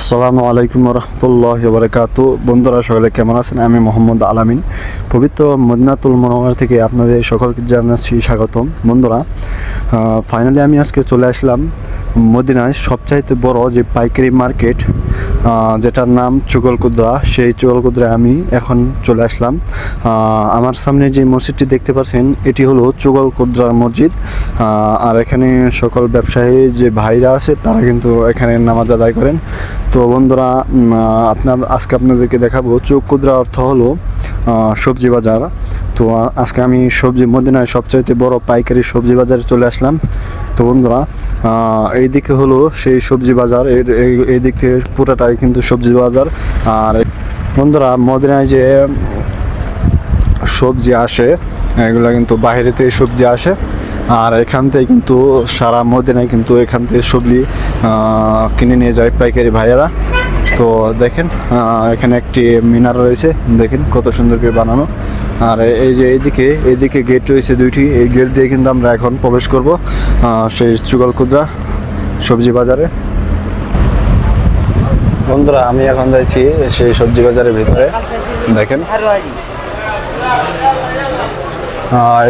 আসসালামু আলাইকুম রহমতুল্লাহ বরকাত বন্ধুরা, সকলে কেমন আছেন? আমি মোহাম্মদ আলামিন। পবিত্র মদিনাতুল মনোহর থেকে আপনাদের সকলকে জানাচ্ছি স্বাগতম। বন্ধুরা ফাইনালি আমি আজকে চলে আসলাম মদিনায় সবচাইতে বড় যে পাইকারি মার্কেট যেটার নাম চুগলকুদ্রা সেই চুগলকুদ্রায় আমি এখন চলে আসলাম। আমার সামনে যে মসজিদটি দেখতে পাচ্ছেন, এটি হলো চুগলকুদ্রা মসজিদ। আর এখানে সকল ব্যবসায়ী যে ভাইরা আছে, তারা কিন্তু এখানে নামাজ আদায় করেন। তো বন্ধুরা আপনার, আজকে আপনাদেরকে দেখাবো চৌকুদ্রা অর্থ হলো সবজি বাজার। তো আজকে আমি সবজি, মদিনায় সবচাইতে বড় পাইকারি সবজি বাজারে চলে আসলাম। তো বন্ধুরা এইদিকে হলো সেই সবজি বাজার, এর এই- দিক থেকে পুরোটাই কিন্তু সবজি বাজার। আর বন্ধুরা, মদিনায় যে সবজি আসে, এগুলো কিন্তু বাইরে থেকে সবজি আসে। আর এখান থেকে কিন্তু সারা মদিনায় কিন্তু এখান থেকে সবজি কিনে নিয়ে যায় পাইকারি ভাইয়েরা। তো দেখেন এখানে একটি মিনার রয়েছে, দেখেন কত সুন্দর করে বানানো। আর এই যে এইদিকে এইদিকে গেট রয়েছে দুইটি। এই গেট দিয়ে কিন্তু আমরা এখন প্রবেশ করব সেই চুগলকুদ্রা সবজি বাজারে। বন্ধুরা, আমি এখন যাইছি সেই সবজি বাজারের ভিতরে। দেখেন।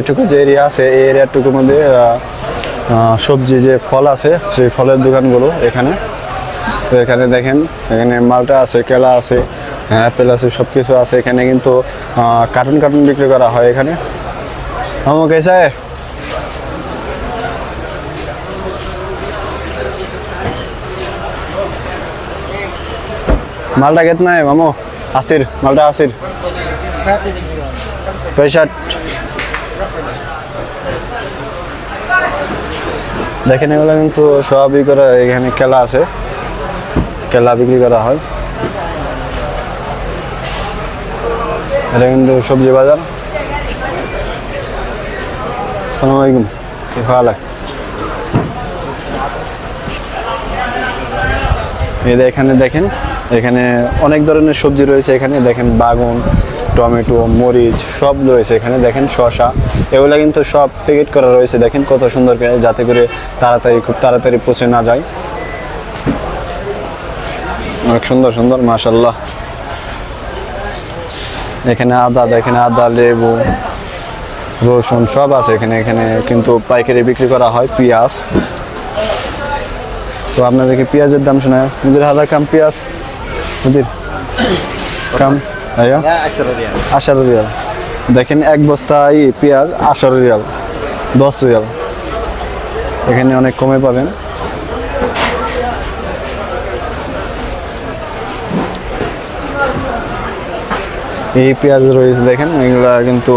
এটুকু যে এরিয়া আছে, এই এরিয়াটুকুর মধ্যে সবজি যে ফল আছে, সেই ফলের দোকানগুলো এখানে। তো এখানে দেখেন, এখানে মালটা আছে, কেলা আছে অ্যাপেল আছে সব কিছু আছে এখানে কিন্তু কার্টুন কার্টুন বিক্রি করা হয় এখানে আমো কেসা है মালটা कितना है মামো আশির মালটা আশির পঁয়ষাট দেখেন এগুলো কিন্তু সবই করে এখানে কেলা আছে কেলা বিক্রি করা হয় এটা কিন্তু সবজি বাজার? আসসালামু আলাইকুম। কি এই এখানে দেখেন, এখানে অনেক ধরনের সবজি রয়েছে এখানে। দেখেন বাগুন, টমেটো, মরিচ, সব রয়েছে এখানে। দেখেন শসা, এগুলো কিন্তু সব প্যাকেট করা রয়েছে। দেখেন কত সুন্দর করে যাতে করে তাড়াতাড়ি, খুব তাড়াতাড়ি পচে না যায়। অনেক সুন্দর সুন্দর মাশাল্লাহ এখানে আদা দেখেন আদা লেবু রসুন সব আছে এখানে এখানে কিন্তু পাইকারি বিক্রি করা হয় পেঁয়াজ। তো আপনাদেরকে পেঁয়াজের দাম শোনায়। মুদির হাজার কাম পেঁয়াজ। মুদির কাম আয়া আঠারো রিয়াল। দেখেন এক বস্তা পেঁয়াজ আঠারো রিয়াল দশ রিয়াল। এখানে অনেক কমে পাবেন। এই পেঁয়াজ রয়েছে দেখেন, এগুলো কিন্তু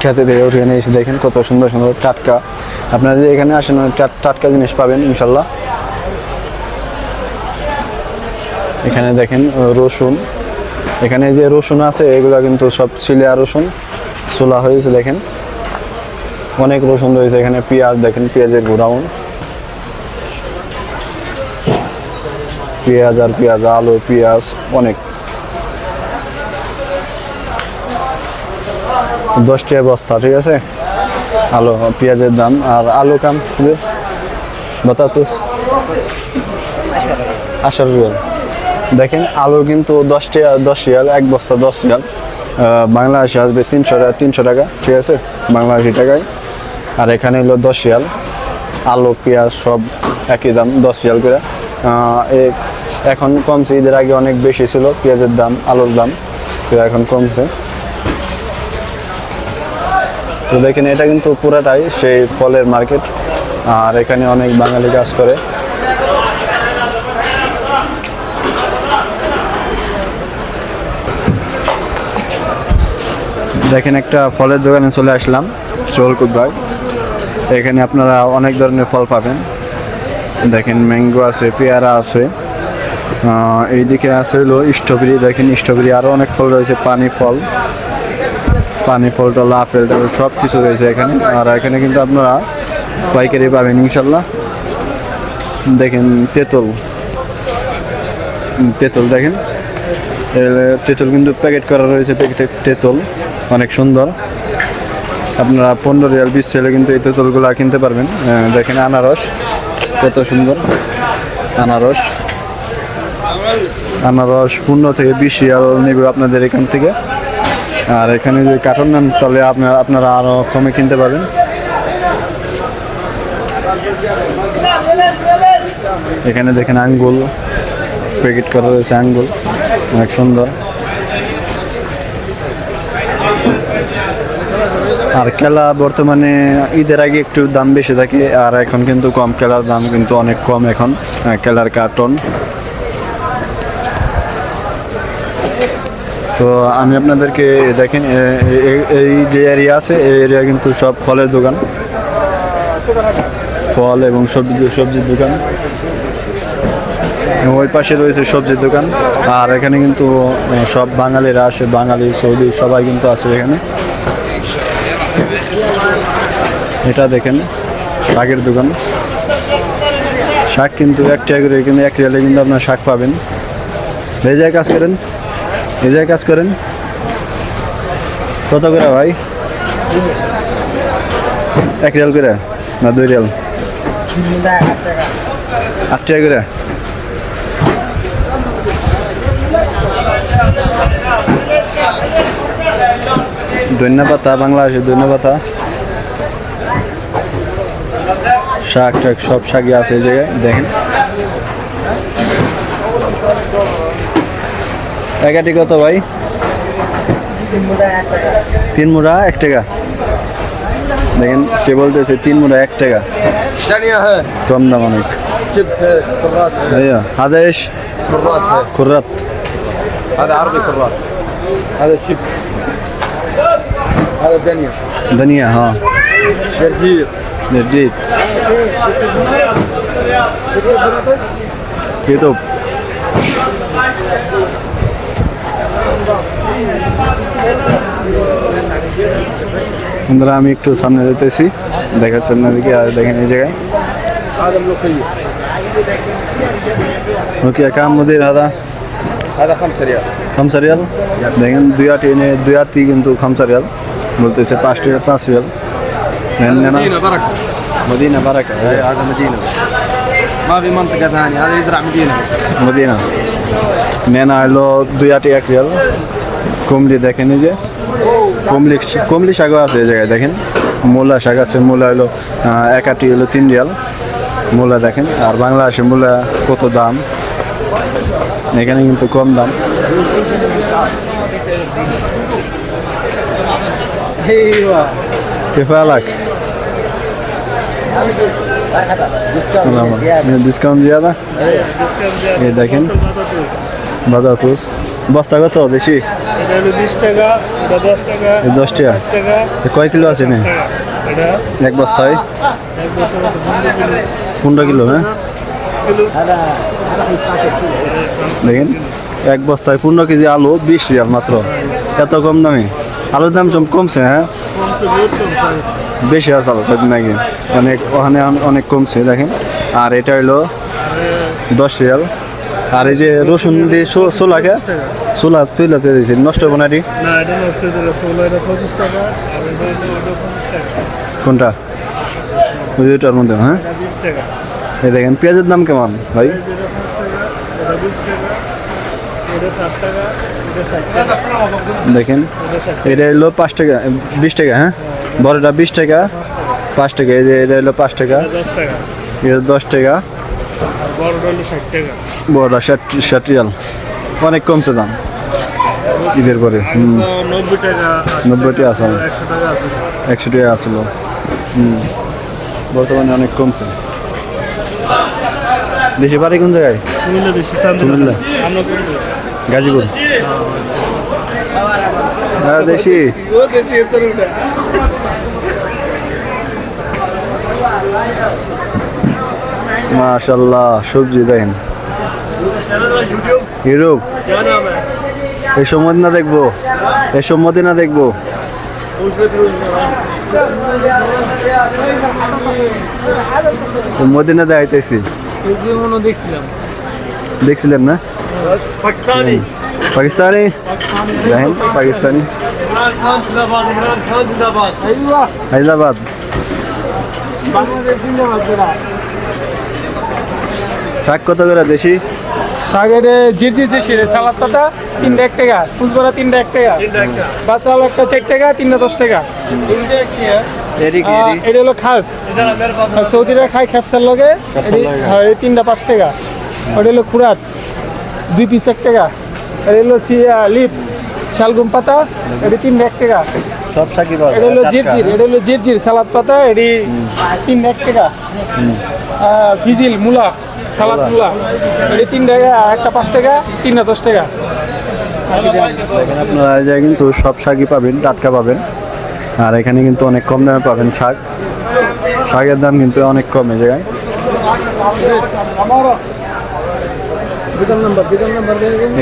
খেতে থেকে উঠে নিয়ে এসে দেখেন কত সুন্দর সুন্দর টাটকা। আপনারা যদি এখানে আসেন টাটকা জিনিস পাবেন ইনশাল্লাহ এখানে দেখেন, রসুন। এখানে যে রসুন আছে, এগুলো কিন্তু সব সিলিয়া রসুন সোলা হয়েছে দেখেন। অনেক রসুন রয়েছে এখানে, পেঁয়াজ দেখেন, পেঁয়াজের গোডাউন পেঁয়াজ আর পেঁয়াজ, আলু, পেঁয়াজ, অনেক। দশ টাকা বস্তা, ঠিক আছে? আলু, পেঁয়াজের দাম। আর আলু কাম বাতাতুস? আশার রিয়াল। দেখেন আলু কিন্তু দশ টাকা দশ রিয়াল, এক বস্তা দশ রিয়াল। বাংলাদেশে আসবে তিনশো টাকা তিনশো টাকা, ঠিক আছে? বাংলাদেশি টাকায়। আর এখানে হলো দশ রিয়াল। আলু, পেঁয়াজ সব একই দাম, দশ রিয়াল করে। এখন কমছে, ঈদের আগে অনেক বেশি ছিল, পেঁয়াজের দাম, আলুর দাম। তো এখন কমছে। তো দেখেন, এটা কিন্তু পুরাটাই সেই ফলের মার্কেট। আর এখানে অনেক বাঙালি কাজ করে। দেখেন, একটা ফলের দোকানে চলে আসলাম চোলকুদবাগ এখানে আপনারা অনেক ধরনের ফল পাবেন। দেখেন, ম্যাঙ্গো আছে, পেয়ারা আছে। এইদিকে আছে হলো স্ট্রবেরি। দেখেন, স্ট্রবেরি আরও অনেক ফল রয়েছে, পানি ফল। পানি ফল টল আপেল টাপেল সব কিছু রয়েছে এখানে। আর এখানে কিন্তু আপনারা পাইকারি পাবেন ইনশাল্লাহ। দেখেন তেঁতুল। তেঁতুল দেখেন। তেঁতুল কিন্তু প্যাকেট করা রয়েছে, প্যাকেটে, তেঁতুল। অনেক সুন্দর। আপনারা পনেরো রিয়াল বিশ ছেলে কিন্তু এই তেঁতুলগুলো কিনতে পারবেন। দেখেন আনারস, কত সুন্দর। আনারস। আনারস পনেরো থেকে বিশ রিয়াল নেবে আপনাদের এখান থেকে। আর এখানে যদি কার্টন নেন, তাহলে আপনারা আপনারা আরও কমে কিনতে পারেন এখানে দেখেন আঙ্গুল প্যাকেট করা রয়েছে আঙ্গুল, অনেক সুন্দর। আর কেলা বর্তমানে ঈদের আগে একটু দাম বেশি থাকে, আর এখন কিন্তু কম কেলার দাম কিন্তু অনেক কম এখন কেলার কার্টন তো আমি আপনাদেরকে দেখেন এই যে এরিয়া আছে, এই এরিয়া কিন্তু সব ফলের দোকান। ফল এবং সবজি, সবজির দোকান। ওই পাশে রয়েছে সবজির দোকান। আর এখানে কিন্তু সব বাঙালিরা আসে, বাঙালি, সৌদি, সবাই কিন্তু আছে এখানে। এটা দেখেন, শাকের দোকান। শাক কিন্তু এক টাকা করে কিন্তু এক রিয়ালে কিন্তু আপনার শাক পাবেন। জায়গায় কাজ করেন। এই জায়গায় কাজ করেন? কত করে ভাই? এক রিয়াল করে? না, দুই রিয়াল? আট টাকা করে? ধন্যা পাতা বাংলাদেশের ধন্যা পাতা শাক টাক সব শাকই আছে এই জায়গায়, দেখেন। একাটি কত ভাই তিন মুড়া এক টাকা দেখেন সে বলতেছে তিন মুড়া এক টাকা ثانية ها কম দাম অনেক شبت كرات ايوه هذا ايش؟ كرات ها. كرات هذا عربي كرات هذا شبت هذا دنيا دنيا ها جرجير جديد يوتيوب বন্ধুরা আমি একটু সামনে যেতেছি দেখাচ্ছি আপনাদেরকে আর দেখেন এই জায়গায় هذا ملوخية ওকে কাম মুদির হাদা هذا خمسة ريال খামসা রিয়াল দেখেন দুই আট এনে দুই আটটি কিন্তু খামসা রিয়াল বলতেছে পাঁচ টাকা পাঁচ রিয়াল নেন না مدينة بركة মদিনা বারাকা اي هذا مدينة بس. ما في منطقة ثانية هذا يزرع مدينة بس মদিনা নেনা হলো দুই আটি এক রিয়াল কমলি কমলি শাকও আছে এই জায়গায়, দেখেন। মূলা শাক আছে, মূলা হলো এক আটি হলো তিন রিয়াল। মূলা দেখেন, আর বাংলা আসে মূলা কত দাম? এখানে কিন্তু কম দাম। ডিসকাউন্ট জিয়াদা দা। देखें बता तूस বস্তা কত দশ? দশ টাকা কয় কিলো আছে না এক বস্তায়? পনেরো কিলো হ্যাঁ? দেখেন এক বস্তায় পনেরো কেজি আলু বিশ রিয়াল মাত্র। এত কম দামে? আলুর দাম সব কমছে হ্যাঁ? বেশি আছে আলু কদিন আগে অনেক ওখানে অনেক কমছে দেখেন। আর এটা হলো দশ রিয়াল। আর এই যে রসুন দিয়ে সোলাকে সোলা সোলাতে দিয়েছে নষ্ট হবে না কোনটা? ওই দুটার মধ্যে হ্যাঁ? এই দেখেন পেঁয়াজের দাম কেমন ভাই? দেখেন এটা হলো পাঁচ টাকা বিশ টাকা হ্যাঁ? বড়টা বিশ টাকা পাঁচ টাকা এই যে এটা হলো পাঁচ টাকা। টাকা দশ টাকা। এটা দশ টাকা। বড়টা ষাট ষাট রিয়াল। অনেক কমছে দাম। ঈদের পরে নব্বইটি আছে। একশো টাকা আসলো। হুম। বর্তমানে অনেক কমছে। দেশে বাড়ি কোন জায়গায়? কুমিল্লা গাজীপুর। হ্যাঁ দেশি ও দেশি এত রুটা মাশাল্লাহ সবজি দেন। ইউরোপ? এই সম্মতি না দেখব। এই সম্মতি না দেখব। মদিনা দেখাইতেছি। দেখছিলেন না? পাকিস্তানি। পাকিস্তানি? দেখেন পাকিস্তানি। হায়দ্রাবাদ। শাক কত করে দেশি? শাকের জিরজি যে শিরে সালাদ পাতা তিনটা এক টাকা ফুলবরা তিনটা এক টাকা বাসাল একটা চার টাকা তিনটা দশ টাকা। এটা হলো খাস। সৌদিরা খায় খ্যাপসার লগে এটি- হ্যাঁ, এই তিনটা পাঁচ টাকা। ওটা হলো খুরাত দুই পিস এক টাকা। এটা হলো সিয়া লিপ শালগুম পাতা এটি তিনটা এক টাকা। সব শাকই পাওয়া এটা হলো। জিরজির এটা হলো জিরজির সালাদ পাতা এটি তিনটা এক টাকা। আহ, ফিজিল মূলা। সালাদ মূলা এটি তিন টাকা, একটা পাঁচ টাকা, তিনটা দশ টাকা। আপনারা এই জায়গায় কিন্তু সব শাকই পাবেন, টাটকা পাবেন। আর এখানে কিন্তু অনেক কম দামে পাবেন শাক। শাকের দাম কিন্তু অনেক কম এই জায়গায়।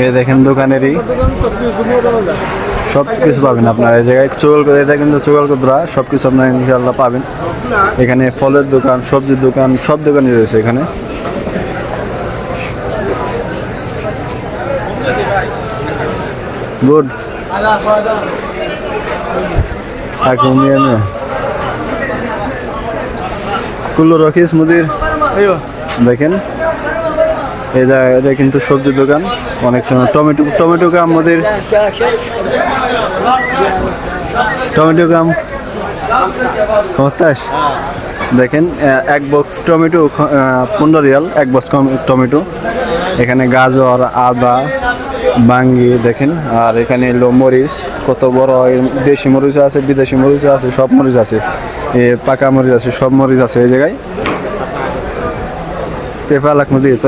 এই দেখেন দোকানেরই। সব কিছু পাবেন আপনার এই জায়গায়। চুগল এটা কিন্তু চুগল কুদরা সব কিছু আপনার ইনশাল্লাহ পাবেন। এখানে ফলের দোকান, সবজির দোকান, সব দোকানই রয়েছে এখানে। গুড নে কুল্লু রকিস মুদির দেখেন এই জায়গা এটা কিন্তু সবজির দোকান অনেক সময় টমেটো টমেটো কাম আমাদের টমেটো কাম কমস্তাস দেখেন এক বক্স টমেটো পনেরো রিয়াল এক বক্স টমেটো এখানে গাজর আদা বাঙ্গি দেখেন আর এখানে এলো মরিচ কত বড় দেশি মরিচ আছে বিদেশি মরিচ আছে সব মরিচ আছে। এ পাকা মরিচ আছে সব মরিচ আছে এই জায়গায়। পেপা লাখ মদি তো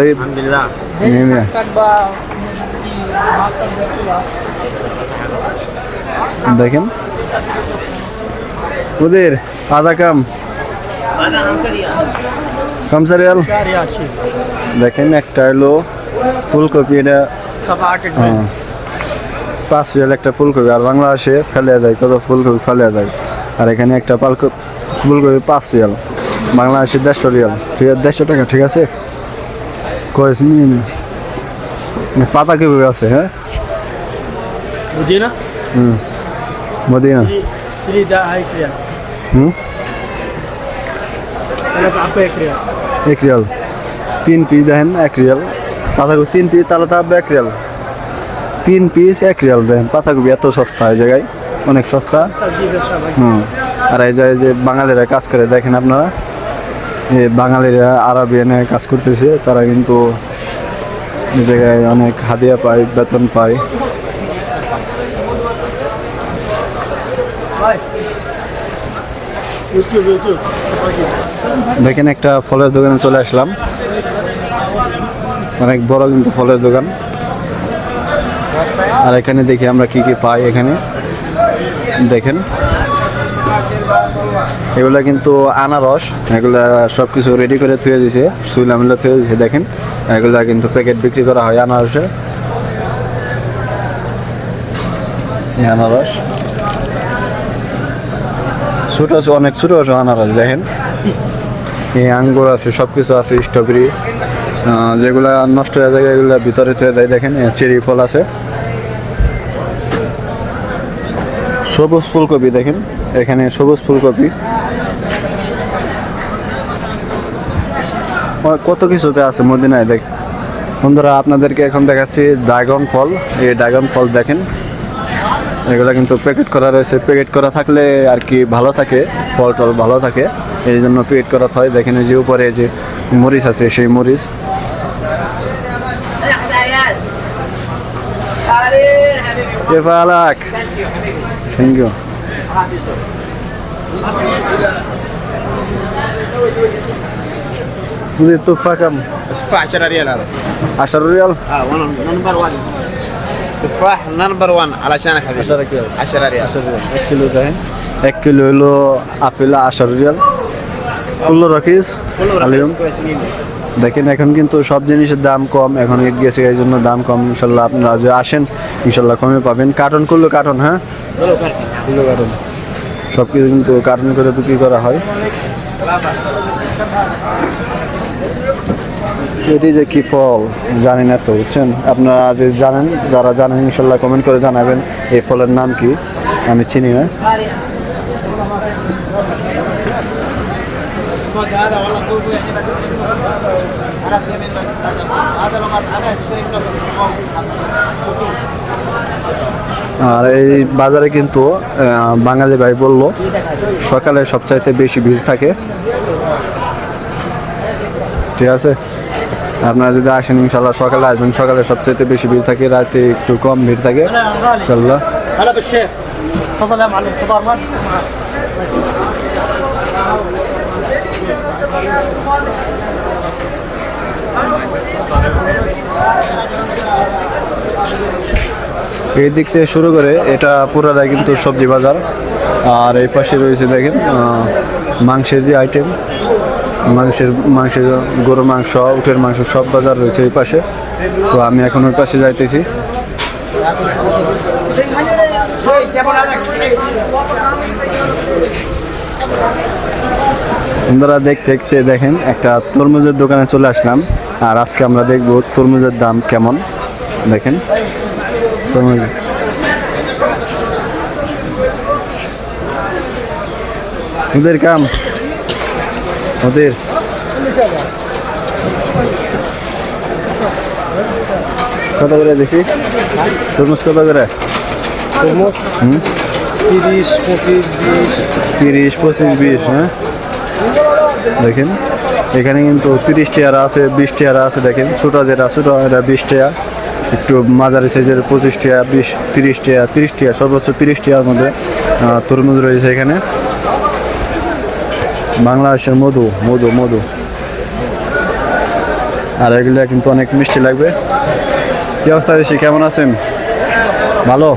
দেখেন। ওদের আদা কাম। কামসা রিয়াল দেখেন একটা হলো ফুলকপি এটা। পাঁচ রিয়াল একটা ফুলকপি আর বাংলাদেশে ফেলে দেয় কত ফুলকপি ফেলে দেয়। আর এখানে একটা পালক ফুলকপি পাঁচ রিয়াল বাংলাদেশে দেড়শো রিয়াল ঠিক আছে দেড়শো টাকা ঠিক আছে? কয়েস নিয়ে পাতা কপি আছে হ্যাঁ? মদিনা? হুম। এক রিয়াল। তিন পিস দেখেন এক রিয়াল। পাতাকপি তিন পিস তাহলে তা এক রিয়াল তিন পিস এক রিয়াল দেখেন পাতাকপি এত সস্তা এই জায়গায়। অনেক সস্তা। হুম। আর এই জায়গায় যে বাঙালিরা কাজ করে, দেখেন আপনারা? বাঙালিরা আরবিয়ানে কাজ করতেছে, তারা কিন্তু জায়গায় অনেক হাদিয়া পায়, বেতন পায়। দেখেন একটা ফলের দোকানে চলে আসলাম। অনেক বড় কিন্তু ফলের দোকান। আর এখানে দেখি আমরা কি কি পাই এখানে। দেখেন। এগুলা কিন্তু আনারস, এগুলা সব কিছু রেডি করে থুয়ে দিছে সুইলা মিলা থুয়ে দিছে, দেখেন। এগুলা কিন্তু প্যাকেট বিক্রি করা হয় আনারসে। আনারস। ছোট অনেক ছোট আনারস, দেখেন। এই আঙ্গুর আছে সব কিছু আছে স্ট্রবেরি যেগুলা নষ্ট হয়ে যায়, এগুলো ভিতরে দেয়। দেখেন চেরি ফল আছে। সবুজ ফুলকপি, দেখেন। এখানে সবুজ ফুলকপি। কত কিছুতে আছে মদিনায়, দেখ। বন্ধুরা, আপনাদেরকে এখন দেখাচ্ছি ড্রাগন ফল। এই ড্রাগন ফল দেখেন। এগুলো কিন্তু প্যাকেট করা রয়েছে। প্যাকেট করা থাকলে আর কি ভালো থাকে। ফল টল ভালো থাকে। এই জন্য প্যাকেট করা হয়। দেখেন যে উপরে যে মরিচ আছে, সেই মরিচ। كيف حالك؟ ثانك يو زيد تفاح كم؟ التفاح 10 ريال هذا. 10 ريال؟ آه نمبر 1 تفاح نمبر 1 علشانك حبيبي. 10 ريال 10 ريال. 10 ريال. 1 كيلو ده 1 كيلو له ابل 10 ريال. كله رخيص كله رخيص كويس 100 দেখেন, এখন কিন্তু সব জিনিসের দাম কম, এখন ঈদ গেছে, এই জন্য দাম কম, ইনশাল্লাহ আপনারা যে আসেন, ইনশাল্লাহ কমে পাবেন। কার্টন করল কার্টন হ্যাঁ? কার্টন সব কিছু কিন্তু কার্টন করে বিক্রি করা হয়। এটি যে কি ফল, জানি না তো, বুঝছেন? আপনারা যে জানেন, যারা জানেন, ইনশাল্লাহ কমেন্ট করে জানাবেন, এই ফলের নাম কি? আমি চিনি না। আর এই বাজারে কিন্তু বাঙালি ভাই বলল, সকালে সবচাইতে বেশি ভিড় থাকে। ঠিক আছে? আপনারা যদি আসেন, ইনশাল্লাহ সকালে আসবেন, সকালে সবচাইতে বেশি ভিড় থাকে, রাতে একটু কম ভিড় থাকে, ইনশাল্লাহ। এই দিক থেকে শুরু করে এটা পুরাটাই কিন্তু সবজি বাজার। আর এই পাশে রয়েছে দেখেন মাংসের যে আইটেম মাংসের মাংসের গরু মাংস, উটের মাংস সব বাজার রয়েছে এই পাশে। তো আমি এখন ওই পাশে যাইতেছি। বন্ধুরা দেখতে দেখতে দেখেন, একটা তরমুজের দোকানে চলে আসলাম। আর আজকে আমরা দেখব তরমুজের দাম কেমন। দেখেন। ওদের কাম ওদের কত করে দেখি তরমুজ কত করে তরমুজ তিরিশ পঁচিশ বিশ তিরিশ পঁচিশ বিশ হ্যাঁ দেখেন এখানে কিন্তু তিরিশ টিয়ার আছে বিশ টিয়ার আছে দেখেন ছোটো যেটা ছোটো এটা বিশ টিয়া একটু মাঝারি সাইজের পঁচিশ টিয়া বিশ তিরিশ টিয়া তিরিশ টিয়া সর্বোচ্চ তিরিশ টিয়ার মধ্যে তরমুজ রয়েছে এখানে। বাংলাদেশের মধু মধু মধু। আর এগুলো কিন্তু অনেক মিষ্টি লাগবে। কি অবস্থা দেশি কেমন আছেন? ভালো?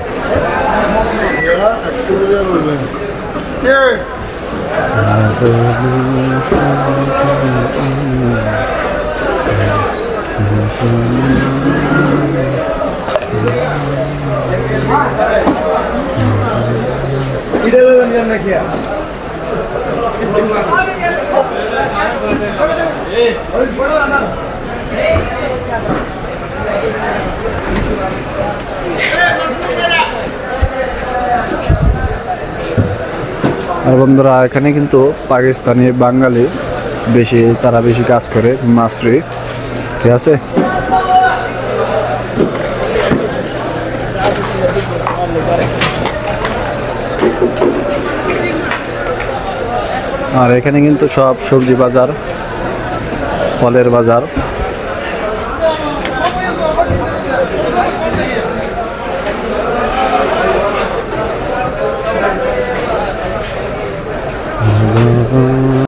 আর বন্ধুরা এখানে কিন্তু পাকিস্তানি বাঙালি বেশি তারা বেশি কাজ করে মাছরি। ঠিক আছে? আর এখানে কিন্তু সব সবজি বাজার ফলের বাজার।